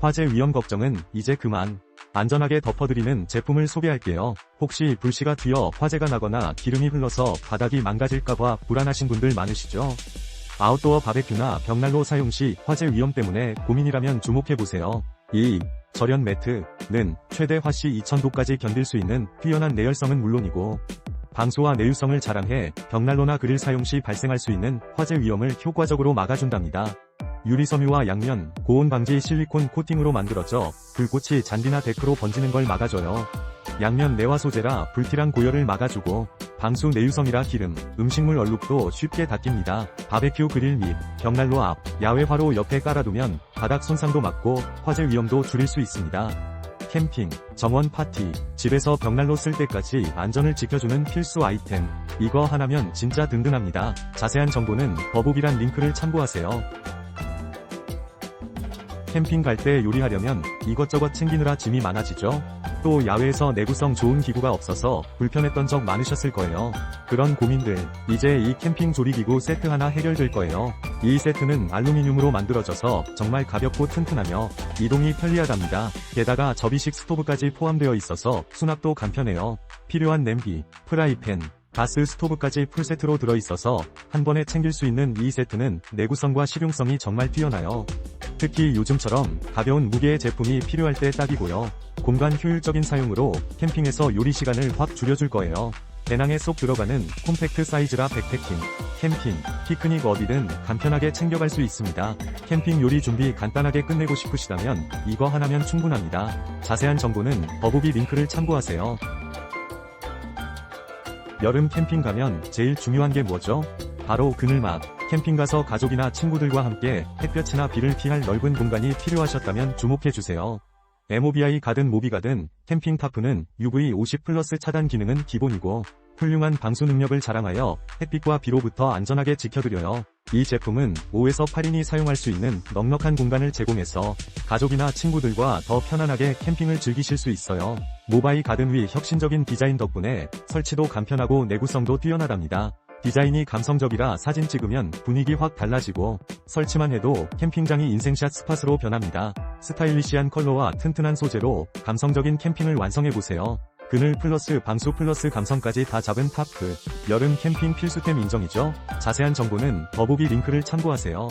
화재 위험 걱정은 이제 그만. 안전하게 덮어드리는 제품을 소개할게요. 혹시 불씨가 튀어 화재가 나거나 기름이 흘러서 바닥이 망가질까봐 불안하신 분들 많으시죠? 아웃도어 바베큐나 벽난로 사용 시 화재 위험 때문에 고민이라면 주목해보세요. 이 절연 매트는 최대 화씨 2000도까지 견딜 수 있는 뛰어난 내열성은 물론이고 방수와 내유성을 자랑해 벽난로나 그릴 사용 시 발생할 수 있는 화재 위험을 효과적으로 막아준답니다. 유리섬유와 양면, 고온 방지 실리콘 코팅으로 만들어져 불꽃이 잔디나 데크로 번지는 걸 막아줘요. 양면 내화 소재라 불티랑 고열을 막아주고 방수 내유성이라 기름, 음식물 얼룩도 쉽게 닦입니다. 바베큐 그릴 및 벽난로 앞, 야외 화로 옆에 깔아두면 바닥 손상도 막고 화재 위험도 줄일 수 있습니다. 캠핑, 정원 파티, 집에서 벽난로 쓸 때까지 안전을 지켜주는 필수 아이템. 이거 하나면 진짜 든든합니다. 자세한 정보는 더보기란 링크를 참고하세요. 캠핑 갈 때 요리하려면 이것저것 챙기느라 짐이 많아지죠? 또 야외에서 내구성 좋은 기구가 없어서 불편했던 적 많으셨을 거예요. 그런 고민들, 이제 이 캠핑 조리기구 세트 하나 해결될 거예요. 이 세트는 알루미늄으로 만들어져서 정말 가볍고 튼튼하며 이동이 편리하답니다. 게다가 접이식 스토브까지 포함되어 있어서 수납도 간편해요. 필요한 냄비, 프라이팬, 가스 스토브까지 풀세트로 들어있어서 한 번에 챙길 수 있는 이 세트는 내구성과 실용성이 정말 뛰어나요. 특히 요즘처럼 가벼운 무게의 제품이 필요할 때 딱이고요. 공간 효율적인 사용으로 캠핑에서 요리 시간을 확 줄여줄 거예요. 배낭에 쏙 들어가는 콤팩트 사이즈라 백패킹, 캠핑, 피크닉 어디든 간편하게 챙겨갈 수 있습니다. 캠핑 요리 준비 간단하게 끝내고 싶으시다면 이거 하나면 충분합니다. 자세한 정보는 더보기 링크를 참고하세요. 여름 캠핑 가면 제일 중요한 게 뭐죠? 바로 그늘막. 캠핑 가서 가족이나 친구들과 함께 햇볕이나 비를 피할 넓은 공간이 필요하셨다면 주목해주세요. MOBI 가든 모비 가든 캠핑 타프는 UV 50 플러스 차단 기능은 기본이고 훌륭한 방수 능력을 자랑하여 햇빛과 비로부터 안전하게 지켜드려요. 이 제품은 5에서 8인이 사용할 수 있는 넉넉한 공간을 제공해서 가족이나 친구들과 더 편안하게 캠핑을 즐기실 수 있어요. 모바일 가든 위 혁신적인 디자인 덕분에 설치도 간편하고 내구성도 뛰어나답니다. 디자인이 감성적이라 사진 찍으면 분위기 확 달라지고 설치만 해도 캠핑장이 인생샷 스팟으로 변합니다. 스타일리시한 컬러와 튼튼한 소재로 감성적인 캠핑을 완성해보세요. 그늘 플러스 방수 플러스 감성까지 다 잡은 타프. 여름 캠핑 필수템 인정이죠? 자세한 정보는 더보기 링크를 참고하세요.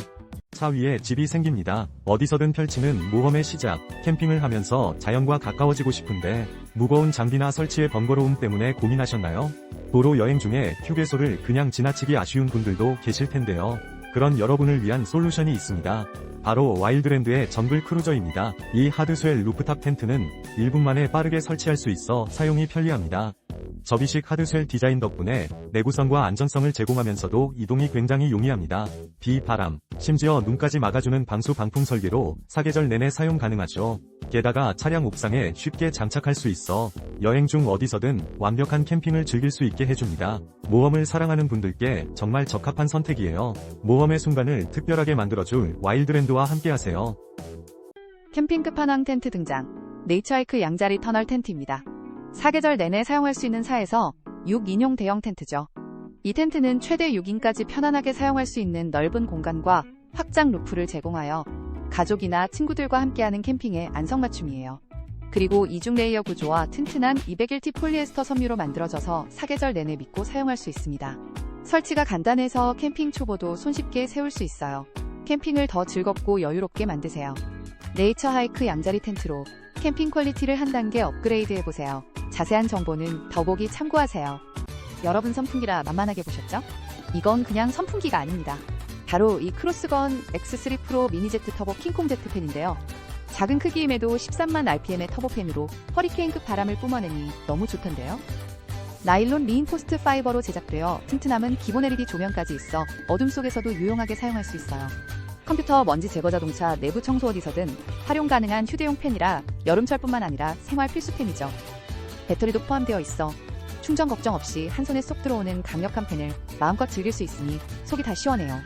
차 위에 집이 생깁니다. 어디서든 펼치는 모험의 시작. 캠핑을 하면서 자연과 가까워지고 싶은데 무거운 장비나 설치의 번거로움 때문에 고민하셨나요? 도로 여행 중에 휴게소를 그냥 지나치기 아쉬운 분들도 계실 텐데요. 그런 여러분을 위한 솔루션이 있습니다. 바로 와일드랜드의 정글 크루저입니다. 이 하드스웰 루프탑 텐트는 1분 만에 빠르게 설치할 수 있어 사용이 편리합니다. 접이식 하드쉘 디자인 덕분에 내구성과 안전성을 제공하면서도 이동이 굉장히 용이합니다. 비, 바람, 심지어 눈까지 막아주는 방수 방풍 설계로 사계절 내내 사용 가능하죠. 게다가 차량 옥상에 쉽게 장착할 수 있어 여행 중 어디서든 완벽한 캠핑을 즐길 수 있게 해줍니다. 모험을 사랑하는 분들께 정말 적합한 선택이에요. 모험의 순간을 특별하게 만들어줄 와일드랜드와 함께하세요. 캠핑 끝판왕 텐트 등장. 네이처하이크 양자리 터널 텐트입니다. 사계절 내내 사용할 수 있는 4에서 6인용 대형 텐트죠. 이 텐트는 최대 6인까지 편안하게 사용할 수 있는 넓은 공간과 확장 루프를 제공하여 가족이나 친구들과 함께하는 캠핑의 안성맞춤이에요. 그리고 이중 레이어 구조와 튼튼한 201T 폴리에스터 섬유로 만들어져서 사계절 내내 믿고 사용할 수 있습니다. 설치가 간단해서 캠핑 초보도 손쉽게 세울 수 있어요. 캠핑을 더 즐겁고 여유롭게 만드세요. 네이처 하이크 양자리 텐트로 캠핑 퀄리티를 한 단계 업그레이드 해보세요. 자세한 정보는 더보기 참고하세요. 여러분 선풍기라 만만하게 보셨죠? 이건 그냥 선풍기가 아닙니다. 바로 이 크로스건 X3 프로 미니 제트 터보 킹콩 제트팬인데요. 작은 크기임에도 13만 RPM의 터보팬으로 허리케인급 바람을 뿜어내니 너무 좋던데요. 나일론 리인포스트 파이버로 제작되어 튼튼함은 기본 LED 조명까지 있어 어둠 속에서도 유용하게 사용할 수 있어요. 컴퓨터 먼지 제거 자동차 내부 청소 어디서든 활용 가능한 휴대용 팬이라 여름철뿐만 아니라 생활 필수템이죠. 배터리도 포함되어 있어 충전 걱정 없이 한 손에 쏙 들어오는 강력한 팬을 마음껏 즐길 수 있으니 속이 다 시원해요.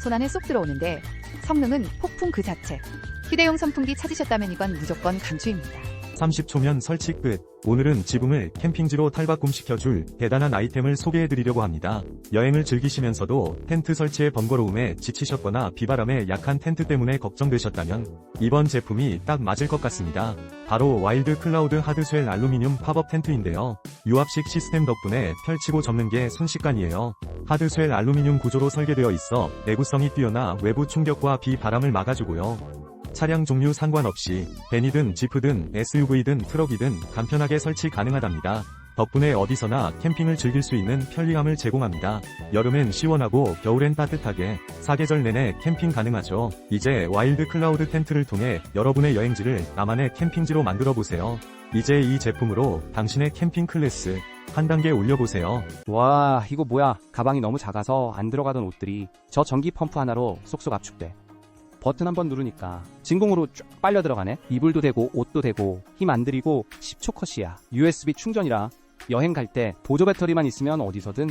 손 안에 쏙 들어오는데 성능은 폭풍 그 자체. 휴대용 선풍기 찾으셨다면 이건 무조건 강추입니다. 30초면 설치 끝. 오늘은 지붕을 캠핑지로 탈바꿈시켜줄 대단한 아이템을 소개해드리려고 합니다. 여행을 즐기시면서도 텐트 설치의 번거로움에 지치셨거나 비바람에 약한 텐트 때문에 걱정되셨다면 이번 제품이 딱 맞을 것 같습니다. 바로 와일드 클라우드 하드스웰 알루미늄 팝업 텐트인데요. 유압식 시스템 덕분에 펼치고 접는 게 순식간이에요. 하드스웰 알루미늄 구조로 설계되어 있어 내구성이 뛰어나 외부 충격과 비바람을 막아주고요. 차량 종류 상관없이 밴이든 지프든 SUV든 트럭이든 간편하게 설치 가능하답니다. 덕분에 어디서나 캠핑을 즐길 수 있는 편리함을 제공합니다. 여름엔 시원하고 겨울엔 따뜻하게 사계절 내내 캠핑 가능하죠. 이제 와일드 클라우드 텐트를 통해 여러분의 여행지를 나만의 캠핑지로 만들어 보세요. 이제 이 제품으로 당신의 캠핑 클래스 한 단계 올려보세요. 와, 이거 뭐야. 가방이 너무 작아서 안 들어가던 옷들이 저 전기 펌프 하나로 쏙쏙 압축돼. 버튼 한번 누르니까 진공으로 쭉 빨려 들어가네. 이불도 되고 옷도 되고 힘 안 들이고 10초 컷이야. USB 충전이라 여행 갈 때 보조 배터리만 있으면 어디서든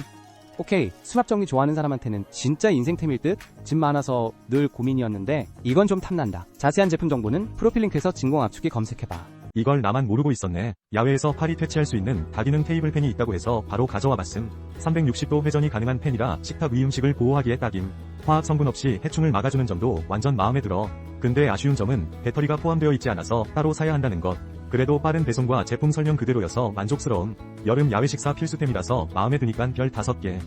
오케이 수납 정리 좋아하는 사람한테는 진짜 인생템일 듯? 짐 많아서 늘 고민이었는데 이건 좀 탐난다. 자세한 제품 정보는 프로필 링크에서 진공 압축기 검색해봐. 이걸 나만 모르고 있었네. 야외에서 팔이 퇴치할 수 있는 다기능 테이블 팬이 있다고 해서 바로 가져와 봤음. 360도 회전이 가능한 팬이라 식탁 위 음식을 보호하기에 딱임. 화학 성분 없이 해충을 막아주는 점도 완전 마음에 들어. 근데 아쉬운 점은 배터리가 포함되어 있지 않아서 따로 사야 한다는 것. 그래도 빠른 배송과 제품 설명 그대로여서 만족스러움. 여름 야외 식사 필수템이라서 마음에 드니깐 별 5개.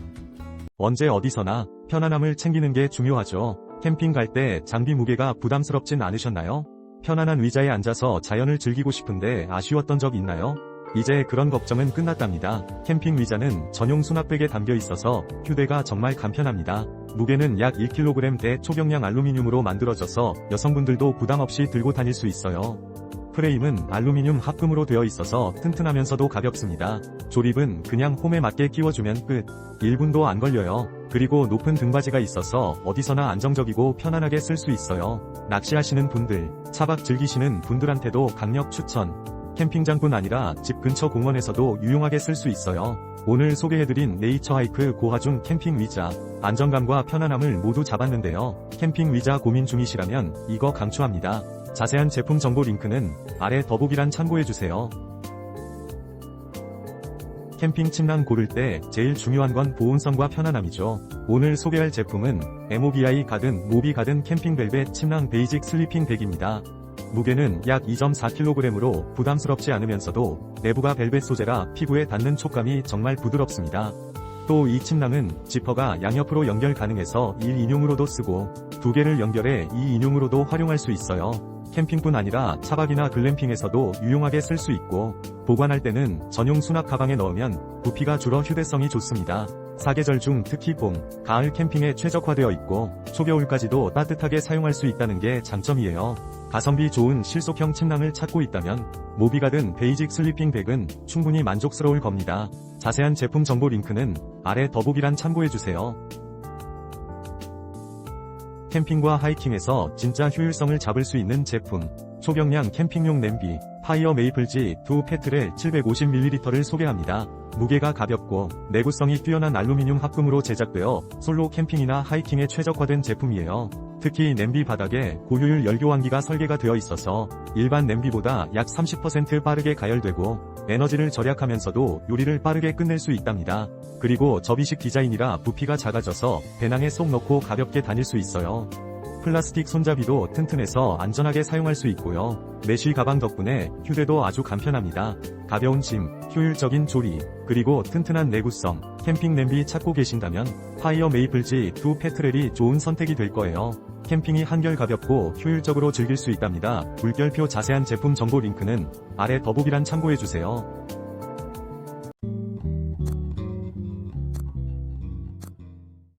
언제 어디서나 편안함을 챙기는 게 중요하죠. 캠핑 갈 때 장비 무게가 부담스럽진 않으셨나요? 편안한 의자에 앉아서 자연을 즐기고 싶은데 아쉬웠던 적 있나요? 이제 그런 걱정은 끝났답니다. 캠핑 의자는 전용 수납백에 담겨 있어서 휴대가 정말 간편합니다. 무게는 약 1kg 대 초경량 알루미늄으로 만들어져서 여성분들도 부담 없이 들고 다닐 수 있어요. 프레임은 알루미늄 합금으로 되어 있어서 튼튼하면서도 가볍습니다. 조립은 그냥 홈에 맞게 끼워주면 끝. 1분도 안 걸려요. 그리고 높은 등받이가 있어서 어디서나 안정적이고 편안하게 쓸 수 있어요. 낚시하시는 분들, 차박 즐기시는 분들한테도 강력 추천. 캠핑장뿐 아니라 집 근처 공원에서도 유용하게 쓸 수 있어요. 오늘 소개해드린 네이처 하이크 고하중 캠핑 의자, 안정감과 편안함을 모두 잡았는데요. 캠핑 의자 고민 중이시라면 이거 강추합니다. 자세한 제품 정보 링크는 아래 더보기란 참고해주세요. 캠핑 침낭 고를 때 제일 중요한 건 보온성과 편안함이죠. 오늘 소개할 제품은 MOBI 가든 모비 가든 캠핑 벨벳 침낭 베이직 슬리핑 백입니다. 무게는 약 2.4kg으로 부담스럽지 않으면서도 내부가 벨벳 소재라 피부에 닿는 촉감이 정말 부드럽습니다. 또 이 침낭은 지퍼가 양옆으로 연결 가능해서 1 인용으로도 쓰고 두 개를 연결해 2 인용으로도 활용할 수 있어요. 캠핑뿐 아니라 차박이나 글램핑에서도 유용하게 쓸 수 있고 보관할 때는 전용 수납 가방에 넣으면 부피가 줄어 휴대성이 좋습니다. 사계절 중 특히 봄, 가을 캠핑에 최적화되어 있고 초겨울까지도 따뜻하게 사용할 수 있다는 게 장점이에요. 가성비 좋은 실속형 침낭을 찾고 있다면 모비가든 베이직 슬리핑 백은 충분히 만족스러울 겁니다. 자세한 제품 정보 링크는 아래 더보기란 참고해주세요. 캠핑과 하이킹에서 진짜 효율성을 잡을 수 있는 제품. 초경량 캠핑용 냄비, 파이어 메이플지 두 페트렐 750ml를 소개합니다. 무게가 가볍고 내구성이 뛰어난 알루미늄 합금으로 제작되어 솔로 캠핑이나 하이킹에 최적화된 제품이에요. 특히 냄비 바닥에 고효율 열교환기가 설계가 되어 있어서 일반 냄비보다 약 30% 빠르게 가열되고 에너지를 절약하면서도 요리를 빠르게 끝낼 수 있답니다. 그리고 접이식 디자인이라 부피가 작아져서 배낭에 쏙 넣고 가볍게 다닐 수 있어요. 플라스틱 손잡이도 튼튼해서 안전하게 사용할 수 있고요. 메쉬 가방 덕분에 휴대도 아주 간편합니다. 가벼운 짐, 효율적인 조리, 그리고 튼튼한 내구성, 캠핑 냄비 찾고 계신다면 파이어 메이플지 두 페트렐이 좋은 선택이 될 거예요. 캠핑이 한결 가볍고 효율적으로 즐길 수 있답니다. 물결표 자세한 제품 정보 링크는 아래 더보기란 참고해주세요.